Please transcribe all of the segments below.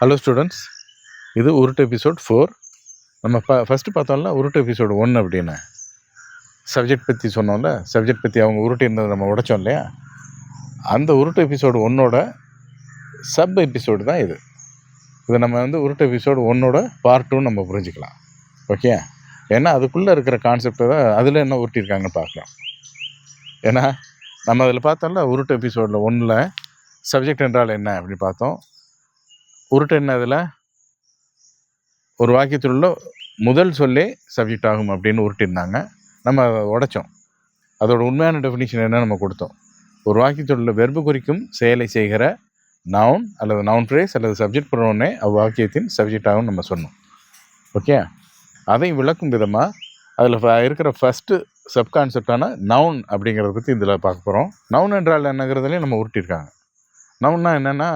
Hello students இது உருட்டு episode four நம்ம ப ஃபஸ்ட்டு பார்த்தோம்ல உருட்டு எபிசோடு ஒன்று அப்படின்னு. சப்ஜெக்ட் பற்றி சொன்னோம்ல? சப்ஜெக்ட் பற்றி அவங்க உருட்டு இருந்ததை நம்ம உடைச்சோம் இல்லையா? அந்த உருட்டு எபிசோடு ஒன்னோட சப் எபிசோடு தான் இது. இது நம்ம வந்து உருட்டு எபிசோடு ஒன்னோட பார்ட் டூ நம்ம புரிஞ்சுக்கலாம். ஓகே ஏன்னா அதுக்குள்ளே இருக்கிற கான்செப்டை தான் அதில் என்ன உருட்டியிருக்காங்கன்னு பார்க்கலாம். ஏன்னா நம்ம அதில் பார்த்தோம்ல உருட்டு எபிசோடில் ஒன்றில் சப்ஜெக்ட் என்றால் என்ன அப்படின்னு பார்த்தோம். உருட்டு என்ன அதில்? ஒரு வாக்கியத்தில் உள்ள முதல் சொல்லே சப்ஜெக்ட் ஆகும் அப்படின்னு உருட்டியிருந்தாங்க நம்ம அதை உடைச்சோம். அதோட உண்மையான டெஃபினிஷன் என்ன நம்ம கொடுத்தோம். ஒரு வாக்கியத்தில் உள்ள வெர்பு குறிக்கும் செயலை செய்கிற நவுன் அல்லது நவுன் ஃப்ரேஸ் அல்லது சப்ஜெக்ட் ப்ரோனே அவ்வாக்கியத்தின் சப்ஜெக்ட் ஆகும் நம்ம சொன்னோம். ஓகே அதை விளக்கும் விதமாக அதில் இருக்கிற ஃபஸ்ட்டு சப்கான்செப்டான நவுன் அப்படிங்கிறத பற்றி இதில் பார்க்க போகிறோம் நவுன் என்றால் என்னங்கிறதுலையும் நம்ம உருட்டியிருக்காங்க நவுன்னா என்னென்னா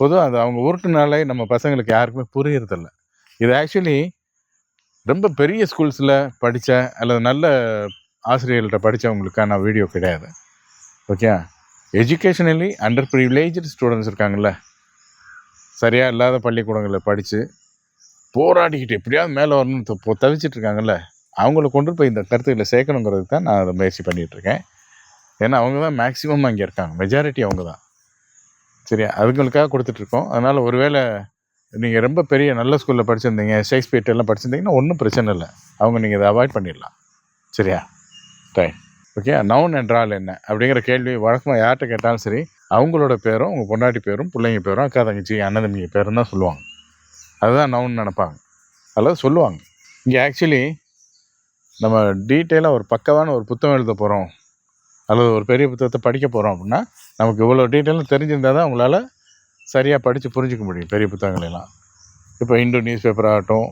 பொதுவாக அது அவங்க உருட்டுனாலே நம்ம பசங்களுக்கு யாருக்குமே புரியறதில்ல. இது ஆக்சுவலி ரொம்ப பெரிய ஸ்கூல்ஸில் படித்த அல்லது நல்ல ஆசிரியர்கள்ட்ட படித்தவங்களுக்கான வீடியோ கிடையாது. Okay educationally underprivileged students இருக்காங்கல்ல? சரியாக இல்லாத பள்ளிக்கூடங்களில் படித்து போராடிக்கிட்டு எப்படியாவது மேலே வரணும்னு தவிச்சிட்டு இருக்காங்கல்ல? அவங்கள கொண்டு போய் இந்த கருத்துக்களை சேர்க்கணுங்கிறதுக்கு தான் நான் அதை முயற்சி பண்ணிகிட்ருக்கேன் ஏன்னா அவங்க தான் மேக்ஸிமம் அங்கே இருக்காங்க. மெஜாரிட்டி அவங்க தான். சரியா அதுங்களுக்காக கொடுத்துட்ருக்கோம். அதனால் ஒருவேளை நீங்கள் ரொம்ப பெரிய நல்ல ஸ்கூலில் படிச்சிருந்தீங்க ஷேக்ஸ்பியர் எல்லாம் படிச்சிருந்தீங்கன்னா ஒன்றும் பிரச்சனை இல்லை. அவங்க நீங்கள் இதை அவாய்ட் பண்ணிடலாம். சரியா? ரைட் ஓகே நவுன் என்றால் என்ன? அப்படிங்கிற கேள்வி வழக்கமாக யார்கிட்ட கேட்டாலும் சரி அவங்களோட பேரும் உங்கள் பொண்டாட்டி பேரும் பிள்ளைங்க பேரும் அக்கா தங்கச்சி அண்ணன் தம்பிங்க பேரும் தான் சொல்லுவாங்க. அதுதான் நவுன் நினைப்பாங்க. அல்லது சொல்லுவாங்க. இங்கே ஆக்சுவலி நம்ம டீட்டெயிலாக ஒரு பக்கவான ஒரு புத்தகம் எழுத போகிறோம் அல்லது ஒரு பெரிய புத்தகத்தை படிக்க போகிறோம் அப்படின்னா நமக்கு இவ்வளோ டீட்டெயிலும் தெரிஞ்சிருந்தால் தான் உங்களால் சரியாக படித்து புரிஞ்சிக்க முடியும் பெரிய புத்தகங்களெல்லாம் இப்போ இந்து நியூஸ் பேப்பர் ஆகட்டும்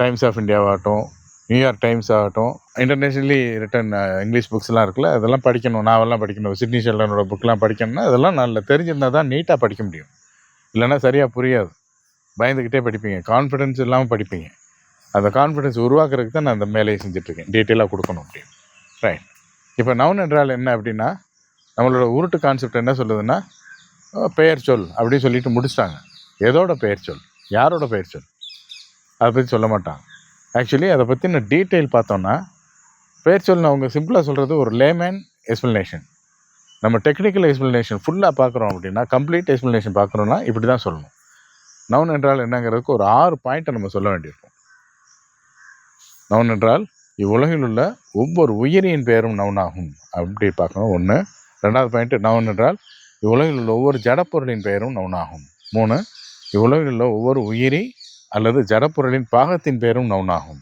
டைம்ஸ் ஆஃப் இந்தியாவாகட்டும் நியூயார்க் டைம்ஸ் ஆகட்டும் இன்டர்நேஷ்னலி ரிட்டன் இங்கிலீஷ் புக்ஸ்லாம் இருக்குல்ல அதெல்லாம் படிக்கணும் நாவெல்லாம் படிக்கணும் சிட்னி ஷெல்டனோட புக்கெலாம் படிக்கணும்னா அதெல்லாம் நல்ல தெரிஞ்சிருந்தால் தான் நீட்டாக படிக்க முடியும். இல்லைன்னா சரியாக புரியாது. பயந்துக்கிட்டே படிப்பீங்க கான்ஃபிடென்ஸ் இல்லாமல் படிப்பீங்க. அந்த கான்ஃபிடென்ஸ் உருவாக்குறதுக்கு தான் நான் அந்த மேலேயே செஞ்சுட்ருக்கேன் டீட்டெயிலாக கொடுக்கணும் அப்படின்னு. ரைட் இப்போ நவுன் என்றால் என்ன அப்படின்னா நம்மளோட உருட்டு கான்செப்ட் என்ன சொல்லுதுன்னா பெயர் சொல் அப்படின்னு சொல்லிட்டு முடிச்சிட்டாங்க. எதோட பெயர் சொல்? யாரோட பெயர் சொல்? அதை பற்றி சொல்ல மாட்டாங்க. ஆக்சுவலி அதை பற்றின டீட்டெயில் பார்த்தோன்னா பெயர் சொல் அவங்க சிம்பிளாக சொல்கிறது ஒரு லேமேன் எக்ஸ்ப்ளனேஷன் நம்ம டெக்னிக்கல் எக்ஸ்ப்ளனேஷன் ஃபுல்லாக பார்க்குறோம் அப்படின்னா கம்ப்ளீட் எக்ஸ்ப்ளனேஷன் பார்க்குறோன்னா இப்படி தான் சொல்லணும். நவுன் என்றால் என்னங்கிறதுக்கு ஒரு ஆறு பாயிண்ட்டை நம்ம சொல்ல வேண்டியிருக்கும். நவுன் என்றால் இவ்வுலகில் உள்ள ஒவ்வொரு உயிரியின் பெயரும் நவுனாகும். அப்படி பார்க்கணும். ஒன்று ரெண்டாவது பாயிண்ட்டு நவுன் என்றால் இவ்வுலகில் உள்ள ஒவ்வொரு ஜடப்பொருளின் பெயரும் நவுனாகும். மூணு இவ்வுலகில் உள்ள ஒவ்வொரு உயிரி அல்லது ஜடப்பொருளின் பாகத்தின் பெயரும் நவுனாகும்.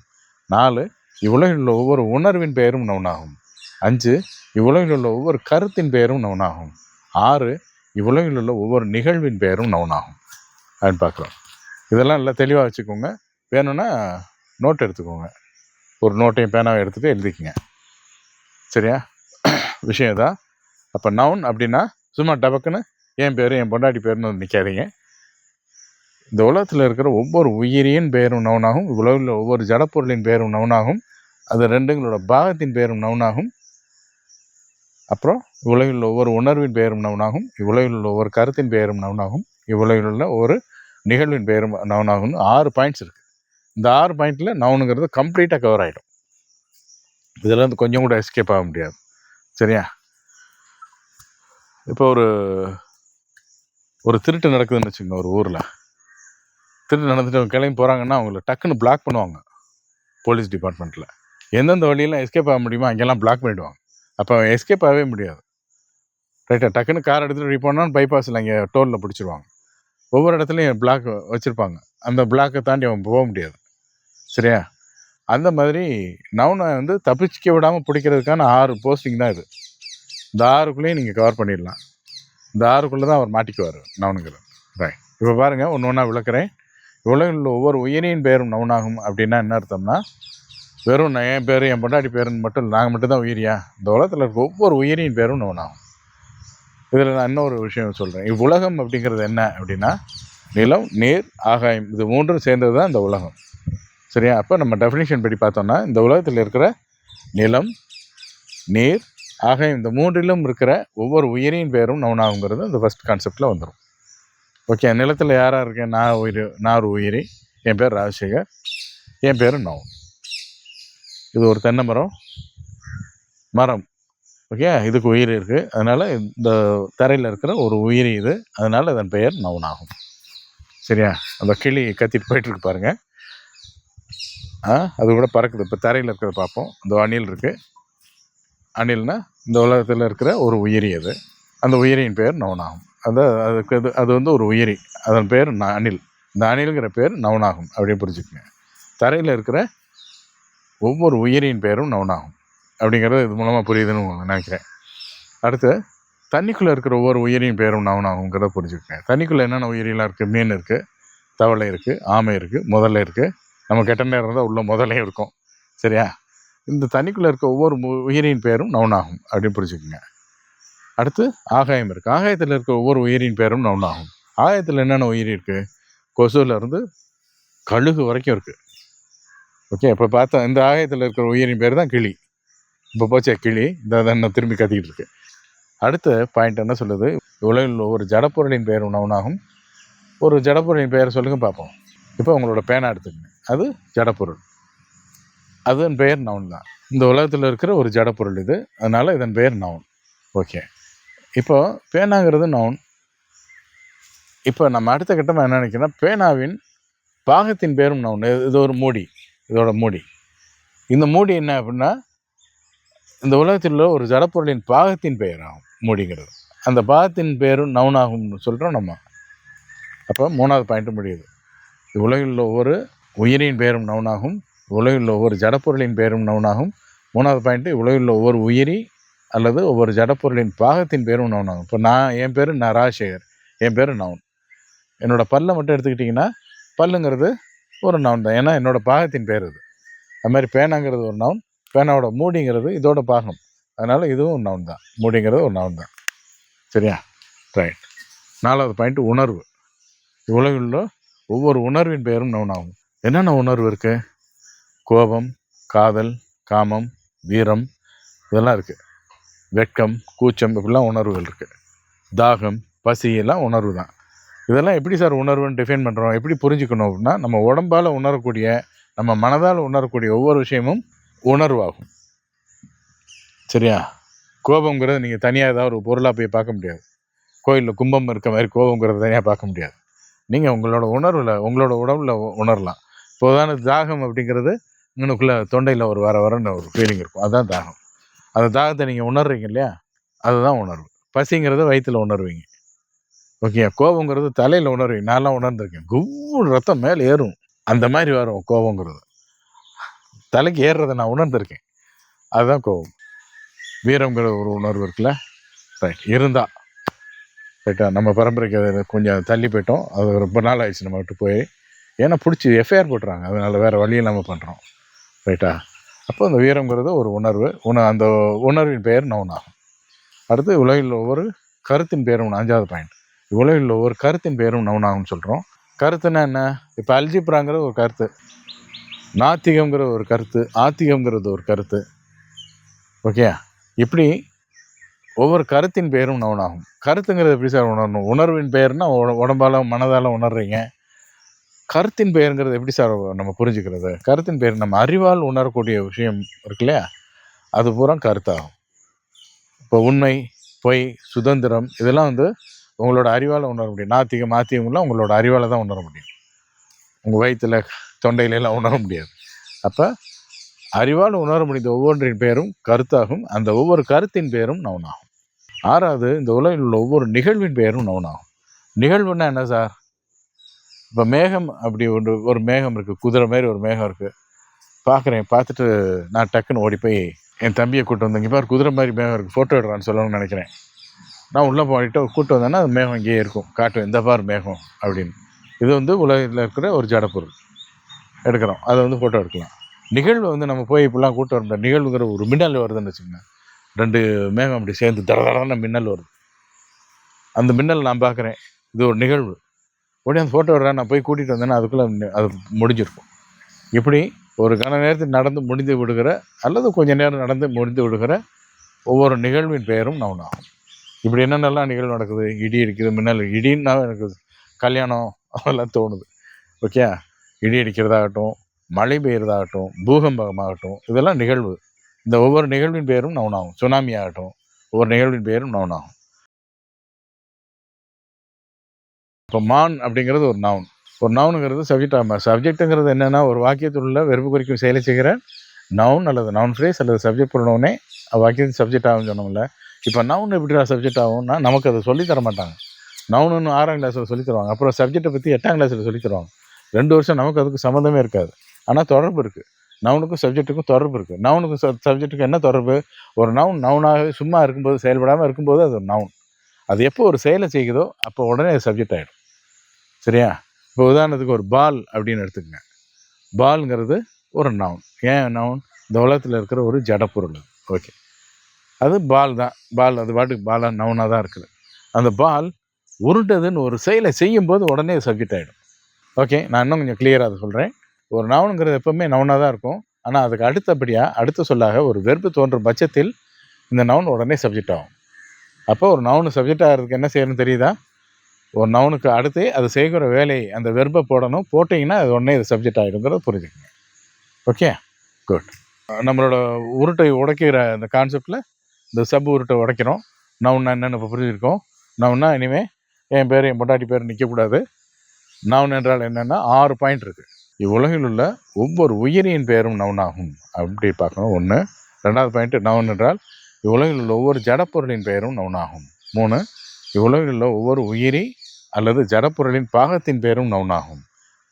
நாலு இவ்வுலகில் உள்ள ஒவ்வொரு உணர்வின் பெயரும் நவுனாகும். அஞ்சு இவ்வுலகில் உள்ள ஒவ்வொரு கருத்தின் பெயரும் நவுனாகும். ஆறு இவ்வுலகில் உள்ள ஒவ்வொரு நிகழ்வின் பெயரும் நவுனாகும். அப்படின்னு பார்க்குறோம் இதெல்லாம் நல்லா தெளிவாக வச்சுக்கோங்க. வேணும்னா நோட் எடுத்துக்கோங்க. ஒரு நோட்டையும் பேனாவை எடுத்துகிட்டு எழுதிக்கங்க. சரியா? விஷயம் தான் அப்போ நவுன் அப்படின்னா சும்மா டபக்குன்னு என் பேர் என் பொண்டாட்டி பேர்னு நிற்காதீங்க இந்த உலகத்தில் இருக்கிற ஒவ்வொரு உயிரியின் பெயரும் நவுனாகும் உலகில் ஒவ்வொரு ஜடப்பொருளின் பெயரும் நவுனாகும் அது ரெண்டுங்களோட பாகத்தின் பெயரும் நவுனாகும் அப்புறம் உலகில் உள்ள ஒவ்வொரு உணர்வின் பெயரும் நவுனாகும் இவ்வுலகில் உள்ள ஒவ்வொரு கருத்தின் பெயரும் நவுனாகும் இவ்வுலகில் உள்ள ஒரு நிகழ்வின் பெயரும் நவுனாகும்னு ஆறு பாயிண்ட்ஸ் இருக்குது இந்த ஆறு பாயிண்டில் நவுனுங்கிறது கம்ப்ளீட்டாக கவர் ஆகிடும் இதில் வந்து கொஞ்சம் கூட எஸ்கேப் ஆக முடியாது. சரியா? இப்போ ஒரு ஒரு திருட்டு நடக்குதுன்னு வச்சுக்கோங்க ஒரு ஊரில். திருட்டு நடந்துட்டு அவங்க கிளம்பி போகிறாங்கன்னா அவங்கள டக்குன்னு பிளாக் பண்ணுவாங்க போலீஸ் டிபார்ட்மெண்ட்டில் எந்தெந்த வழியெல்லாம் எஸ்கேப் ஆக முடியுமோ அங்கெல்லாம் பிளாக் பண்ணிவிடுவாங்க அப்போ அவன் எஸ்கேப் ஆகவே முடியாது. ரைட்டாக டக்குன்னு கார் எடுத்துகிட்டு இப்படி போனாலும் பைபாஸில் அங்கே டோலில் பிடிச்சிருவாங்க. ஒவ்வொரு இடத்துலையும் பிளாக் வச்சுருப்பாங்க. அந்த பிளாக்கை தாண்டி அவன் போக முடியாது. சரியா? அந்த மாதிரி நவுனை வந்து தப்பிச்சிக்க விடாமல் பிடிக்கிறதுக்கான ஆறு போஸ்டிங் தான் இது. இந்த ஆறுக்குள்ளேயும் நீங்கள் கவர் பண்ணிடலாம். இந்த ஆறுக்குள்ளே தான் அவர் மாட்டிக்குவார் நவுனுங்கிறது ரைட் இப்போ பாருங்கள் ஒன்று ஒன்றா விளக்குறேன். உலகில் உள்ள ஒவ்வொரு உயிரியின் பெயரும் நவுனாகும் அப்படின்னா என்ன அர்த்தம்னா வெறும் நான் என் பேர் என் பொண்டாட்டி பேருன்னு மட்டும் நாங்கள் மட்டும் தான் உயிரியா? இந்த உலகத்தில் இருக்க ஒவ்வொரு உயிரியின் பேரும் நவுனாகும். இதில் நான் இன்னொரு விஷயம் சொல்கிறேன் இவ்வுலகம் அப்படிங்கிறது என்ன அப்படின்னா நிலம் நீர் ஆகாயம் இது மூன்றும் சேர்ந்தது தான் இந்த உலகம். சரியா? அப்போ நம்ம டெஃபினிஷன் படி பார்த்தோம்னா இந்த உலகத்தில் இருக்கிற நிலம் நீர் ஆக இந்த மூன்றிலும் இருக்கிற ஒவ்வொரு உயிரியின் பேரும் நவுனாகுங்கிறது இந்த ஃபஸ்ட் கான்செப்டில் வந்துடும் ஓகே நிலத்தில் யாராக இருக்கேன்? நான் உயிர் நான் உயிரி என் பேர் ராஜசேகர் என் பேர் நவ் இது ஒரு தென்னை மரம் மரம். ஓகே இதுக்கு உயிர் இருக்குது அதனால் இந்த தரையில் இருக்கிற ஒரு உயிரி இது. அதனால் அதன் பெயர் நவுனாகும் சரியா? அந்த கிளி கத்திட்டு போயிட்டுருக்கு பாருங்கள் அது கூட பறக்குது. இப்போ தரையில் இருக்கிறத பார்ப்போம். இந்த அணில் இருக்குது அணில்னா இந்த உலகத்தில் இருக்கிற ஒரு உயிரி அது. அந்த உயிரியின் பேர் நவனாகும் அந்த அதுக்கு அது அது வந்து ஒரு உயிரி. அதன் பேர் ந- அணில். இந்த அணில்ங்கிற பேர் நவனாகும் அப்படின்னு புரிஞ்சுக்கங்க. தரையில் இருக்கிற ஒவ்வொரு உயிரியின் பேரும் நவனாகும் அப்படிங்கிறது இது மூலமாக புரியுதுன்னு நினைக்கிறேன். அடுத்து தண்ணிக்குள்ளே இருக்கிற ஒவ்வொரு உயிரியின் பேரும் நவனாகுங்கிறத புரிஞ்சுக்கங்க. தண்ணிக்குள்ளே என்னென்ன உயிரிலாம் இருக்குது மீன் இருக்குது தவளை இருக்குது ஆமை இருக்குது முதல்ல இருக்குது நம்ம கெட்ட நேரம் இருந்தால் உள்ள முதலே இருக்கும். சரியா? இந்த தண்ணிக்குள்ளே இருக்க ஒவ்வொரு மு- உயிரின் பேரும் நவுனாகும் அப்படின்னு புரிஞ்சுக்கோங்க. அடுத்து ஆகாயம் இருக்குது ஆகாயத்தில் இருக்க ஒவ்வொரு உயிரின் பேரும் நவுனாகும் ஆகாயத்தில் என்னென்ன உயிர் இருக்குது கொசுவிலேருந்து கழுகு வரைக்கும் இருக்குது ஓகே இப்போ பார்த்தா இந்த ஆகாயத்தில் இருக்கிற உயிரின் பேர் தான் கிளி. இப்போ போச்சே கிளி. இந்த இன்னும் திரும்பி கத்திக்கிட்டு இருக்கு. அடுத்த பாயிண்ட் என்ன சொல்லுது? உலகில் ஒரு ஜடப்பொருளின் பெயர் உணவுனாகும் ஒரு ஜடப்பொருளின் பெயர் சொல்லுங்க பார்ப்போம். இப்போ உங்களோட பேனா எடுத்துக்கங்க. அது ஜடப்பொருள். அதன் பெயர் நவுன் தான். இந்த உலகத்தில் இருக்கிற ஒரு ஜடப்பொருள் இது. அதனால் இதன் பெயர் நவுன் ஓகே இப்போ பேனாங்கிறது நவுன் இப்போ நம்ம அடுத்த கட்டமாக என்ன நினைக்கிறோம்னா பேனாவின் பாகத்தின் பேரும் நவுன் இது- ஒரு மூடி. இதோட மூடி. இந்த மூடி என்ன அப்படின்னா இந்த உலகத்தில் உள்ள ஒரு ஜடப்பொருளின் பாகத்தின் பெயர் ஆகும் மூடிங்கிறது. அந்த பாகத்தின் பேரும் நவுனாகும்னு சொல்கிறோம் நம்ம. அப்போ மூணாவது பாயிண்ட்டு முடியுது. உலகில் உள்ள ஒவ்வொரு உயிரின் பெயரும் நவுனாகும் உலகில் ஒவ்வொரு ஜடப்பொருளின் பெயரும் நவுனாகும். மூணாவது பாயிண்ட்டு உலகில் ஒவ்வொரு உயிரி அல்லது ஒவ்வொரு ஜடப்பொருளின் பாகத்தின் பேரும் நவுனாகும். இப்போ நான் என் பேர் நான் ராஜசேகர் என் பேர் நவுன். என்னோட பல்லை மட்டும் எடுத்துக்கிட்டிங்கன்னா பல்லுங்கிறது ஒரு நவுன் தான். ஏன்னா என்னோடய பாகத்தின் பேர் இது அது மாதிரி பேனாங்கிறது ஒரு நவுன் பேனாவோட மூடிங்கிறது இதோட பாகம். அதனால் இதுவும் ஒரு நவுன் தான். மூடிங்கிறது ஒரு நவுன் தான். சரியா? ரைட் நாலாவது பாயிண்ட் உணர்வு. உலகில் உள்ள ஒவ்வொரு உணர்வின் பெயரும் நவுனாகும். என்னென்ன உணர்வு இருக்கு? கோபம் காதல் காமம் வீரம் இதெல்லாம் இருக்கு. வெட்கம் கூச்சம் இப்படிலாம் உணர்வுகள் இருக்கு. தாகம் பசி எல்லாம் உணர்வு தான் இதெல்லாம் எப்படி சார் உணர்வுன்னு டிஃபைன் பண்ணுறோம் எப்படி புரிஞ்சுக்கணும் அப்படின்னா நம்ம உடம்பால் உணரக்கூடிய நம்ம மனதால் உணரக்கூடிய ஒவ்வொரு விஷயமும் உணர்வாகும். சரியா? கோபங்கிறது நீங்கள் தனியாக ஏதாவது ஒரு பொருளாக போய் பார்க்க முடியாது. கோயிலில் கும்பம் இருக்க மாதிரி கோபங்கிறத தனியாக பார்க்க முடியாது. நீங்கள் உங்களோட உணர்வில் உங்களோட உடம்புல உணரலாம். இப்போதான தாகம் அப்படிங்கிறது இங்கனுக்குள்ளே தொண்டையில் ஒரு வர வரன்னு ஒரு ஃபீலிங் இருக்கும். அதுதான் தாகம். அந்த தாகத்தை நீங்கள் உணர்றீங்க இல்லையா? அதுதான் உணர்வு. பசிங்கிறத வயிற்றுல உணர்வீங்க. ஓகே கோபங்கிறது தலையில் உணர்வீங்க. நான்லாம் உணர்ந்திருக்கேன். குவ்வு ரத்தம் மேலே ஏறும். அந்த மாதிரி வரும் கோபங்கிறது. தலைக்கு ஏறுறதை நான் உணர்ந்திருக்கேன். அதுதான் கோபம். வீரங்கிற ஒரு உணர்வு இருக்குல்ல? ரைட் இருந்தா. ரைட்டா நம்ம பரம்பரைக்கு கொஞ்சம் தள்ளி போயிட்டோம். அது ரொம்ப நாள் ஆயிடுச்சு நம்ம விட்டு போய். ஏன்னா பிடிச்சி எஃப்ஐஆர் போட்டுறாங்க. அதனால் வேறு வழி இல்லாமல் பண்ணுறோம் ரைட்டா அப்போ அந்த வீரங்கிறது ஒரு உணர்வு. உண அந்த உணர்வின் பெயர் நவுன் ஆகும். அடுத்து உலகில் ஒவ்வொரு கருத்தின் பேரும் அஞ்சாவது பாயிண்ட் உலகில் ஒவ்வொரு கருத்தின் பேரும் நவுன் ஆகும்னு சொல்கிறோம் கருத்துன்னா என்ன? இப்போ அல்ஜிப்ராங்கிற ஒரு கருத்து. நாத்திகம்ங்கிற ஒரு கருத்து. ஆத்திகம்ங்கிறது ஒரு கருத்து. ஓகே இப்படி ஒவ்வொரு கருத்தின் பெயரும் நவுனாகும் கருத்துங்கிறது எப்படி சார் உணரணும்? உணர்வின் பெயர்னா உட- உடம்பால உணர்றீங்க. கருத்தின் பெயருங்கிறது எப்படி சார் நம்ம புரிஞ்சுக்கிறது? கருத்தின் பெயர் நம்ம அறிவால் உணரக்கூடிய விஷயம் இருக்கு இல்லையா அது பூரா கருத்தாகும். இப்போ உண்மை பொய் சுதந்திரம் இதெல்லாம் வந்து உங்களோட அறிவால் உணர முடியும். நாத்திகம் ஆத்திகம்லாம் உங்களோட அறிவால் தான் உணர முடியும். உங்கள் வயிற்றில் தொண்டையிலலாம் உணர முடியாது. அப்போ அறிவால் உணர முடிந்த ஒவ்வொன்றின் பெயரும் கருத்தாகும். அந்த ஒவ்வொரு கருத்தின் பெயரும் நவுனாகும். ஆறாவது இந்த உலகில் உள்ள ஒவ்வொரு நிகழ்வின் பெயரும் நவுனாகும். நிகழ்வுன்னா என்ன சார்? இப்போ மேகம் அப்படி ஒன்று ஒரு மேகம் இருக்குது குதிரை மாதிரி ஒரு மேகம் இருக்குது பார்க்குறேன் பார்த்துட்டு நான் டக்குன்னு ஓடி போய் என் தம்பியை கூட்டு வந்தேன். இப்போ குதிரை மாதிரி மேகம் இருக்குது ஃபோட்டோ எடுறான்னு சொல்லணும்னு நினைக்கிறேன். நான் உள்ளே போயிட்டு கூட்டு வந்தேன்னா அது மேகம் இங்கேயே இருக்கும். காட்டு இந்த பார் மேகம் அப்படின்னு. இது வந்து உலகத்தில் இருக்கிற ஒரு ஜடப்பொருள் எடுக்கிறோம். அதை வந்து ஃபோட்டோ எடுக்கலாம். நிகழ்வு வந்து நம்ம போய் இப்படிலாம் கூட்டு வர முடியாது. நிகழ்வுங்கிற ஒரு மின்னல் வருதுன்னு வச்சுக்கோங்க ரெண்டு மேகம் அப்படி சேர்ந்து தட தடன்னு மின்னல் வருது. அந்த மின்னல் நான் பார்க்குறேன் இது ஒரு நிகழ்வு. உடனே அந்த ஃபோட்டோ எடுறேன் நான் போய் கூட்டிகிட்டு வந்தேன்னா அதுக்குள்ளே அது முடிஞ்சிருக்கும். இப்படி ஒரு கன நேரத்தில் நடந்து முடிந்து விடுகிற அல்லது கொஞ்ச நேரம் நடந்து முடிந்து விடுகிற ஒவ்வொரு நிகழ்வின் பெயரும் நவுனாகும் இப்படி என்னென்னலாம் நிகழ்வு நடக்குது? இடி இருக்குது மின்னல் இடின்னா எனக்கு கல்யாணம் அதெல்லாம் தோணுது. ஓகே இடி அடிக்கிறதாகட்டும் மழை பெய்யறதாகட்டும் பூகம்பமாகட்டும் இதெல்லாம் நிகழ்வு. இந்த ஒவ்வொரு நிகழ்வின் பெயரும் நவுனாகும் சுனாமி ஆகட்டும் ஒவ்வொரு நிகழ்வின் பெயரும் நவுனாகும் இப்போ மான் அப்படிங்கிறது ஒரு நவுன் ஒரு நவுனுங்கிறது சப்ஜெக்ட் ஆகும் சப்ஜெக்ட்டுங்கிறது என்னென்னா ஒரு வாக்கியத்தில் உள்ள வெறுப்பு குறிக்கும் செயலை செய்கிற நவுன் அல்லது நவுன் ஃப்ரேஸ் அல்லது சப்ஜெக்ட் பண்ணவுனே வாக்கியத்துக்கு சப்ஜெக்ட் ஆகும்னு சொன்னோம்ல. இப்போ நவுன் எப்படிடா சப்ஜெக்ட் ஆகும்னா நமக்கு அதை சொல்லித் தர மாட்டாங்க. நவுனுன்னு ஆறாம் கிளாஸில் சொல்லி தருவாங்க. அப்புறம் சப்ஜெக்டை பற்றி எட்டாம் கிளாஸில் சொல்லி தருவாங்க. ரெண்டு வருஷம் நமக்கு அதுக்கு சம்மந்தமே இருக்காது. ஆனால் தொடர்பு இருக்குது நவுனுக்கும் சப்ஜெக்ட்டுக்கும் தொடர்பு இருக்குது நவுனுக்கும் சப்ஜெக்ட்டுக்கும் என்ன தொடர்பு? ஒரு நவுன் நவுனாகவே சும்மா இருக்கும்போது செயல்படாமல் இருக்கும்போது அது ஒரு நவுன் அது எப்போ ஒரு செயலை செய்யுதோ அப்போ உடனே அது சப்ஜெக்ட் ஆகிடும் சரியா? இப்போ உதாரணத்துக்கு ஒரு பால் அப்படின்னு எடுத்துக்கங்க. பால்ங்கிறது ஒரு நவுன் ஏன் நவுன் இந்த உலகத்தில் இருக்கிற ஒரு ஜடப்பொருள் ஓகே அது. பால் தான். பால் அது பாட்டுக்கு பாலாக நவுனாக தான் இருக்குது. அந்த பால் உருண்டதுன்னு ஒரு செயலை செய்யும்போது உடனே சப்ஜெக்ட் ஆகிடும் ஓகே நான் இன்னும் கொஞ்சம் கிளியராக அதை சொல்கிறேன் ஒரு நவுனுங்கிறது எப்பவுமே நவுனாக தான் இருக்கும். ஆனால் அதுக்கு அடுத்தபடியாக அடுத்த சொல்லாக ஒரு வெறுப்பு தோன்றும் பட்சத்தில் இந்த நவுன் உடனே சப்ஜெக்ட் ஆகும். அப்போ ஒரு நவுன் சப்ஜெக்ட் ஆகிறதுக்கு என்ன செய்யணும்னு தெரியுதா? ஒரு நவுனுக்கு அடுத்து அது செய்கிற வேலையை அந்த வெர்பை போடணும். போட்டிங்கன்னா அது உடனே இது சப்ஜெக்ட் ஆகிடுங்கிறத புரிஞ்சுக்கங்க. ஓகே குட் நம்மளோட உருட்டை உடைக்கிற அந்த கான்செப்டில் இந்த சப் உருட்டை உடைக்கிறோம். நவுன்னா என்னென்னு இப்போ புரிஞ்சுருக்கோம் நவுன்னா இனிமேல் என் பேர் என் பொண்டாட்டி பேர் நிற்கக்கூடாது நவுன் என்றால் என்னென்னா ஆறு பாயிண்ட் இருக்குது இவ்வுலகில் உள்ள ஒவ்வொரு உயிரியின் பெயரும் நவுனாகும் அப்படி பார்க்கணும். ஒன்று ரெண்டாவது பாயிண்ட்டு நவுன் என்றால் இவ்வுலகில் உள்ள ஒவ்வொரு ஜடப்பொருளின் பெயரும் நவுனாகும் மூணு. இவ்வுலகில் உள்ள ஒவ்வொரு உயிரி அல்லது ஜடப்பொருளின் பாகத்தின் பெயரும் நவுனாகும்.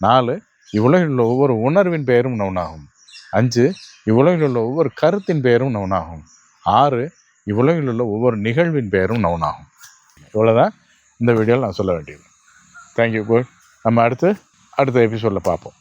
நாலு இவ்வுலகில் உள்ள ஒவ்வொரு உணர்வின் பெயரும் நவுனாகும். அஞ்சு இவ்வுலகில் உள்ள ஒவ்வொரு கருத்தின் பெயரும் நவுனாகும். ஆறு இவ்வுலகில் உள்ள ஒவ்வொரு நிகழ்வின் பெயரும் நவுனாகும். இவ்வளோதான் இந்த வீடியோவில் நான் சொல்ல வேண்டியது. தேங்க்யூ குட் நம்ம அடுத்து அடுத்த எபிசோடில் பார்ப்போம்.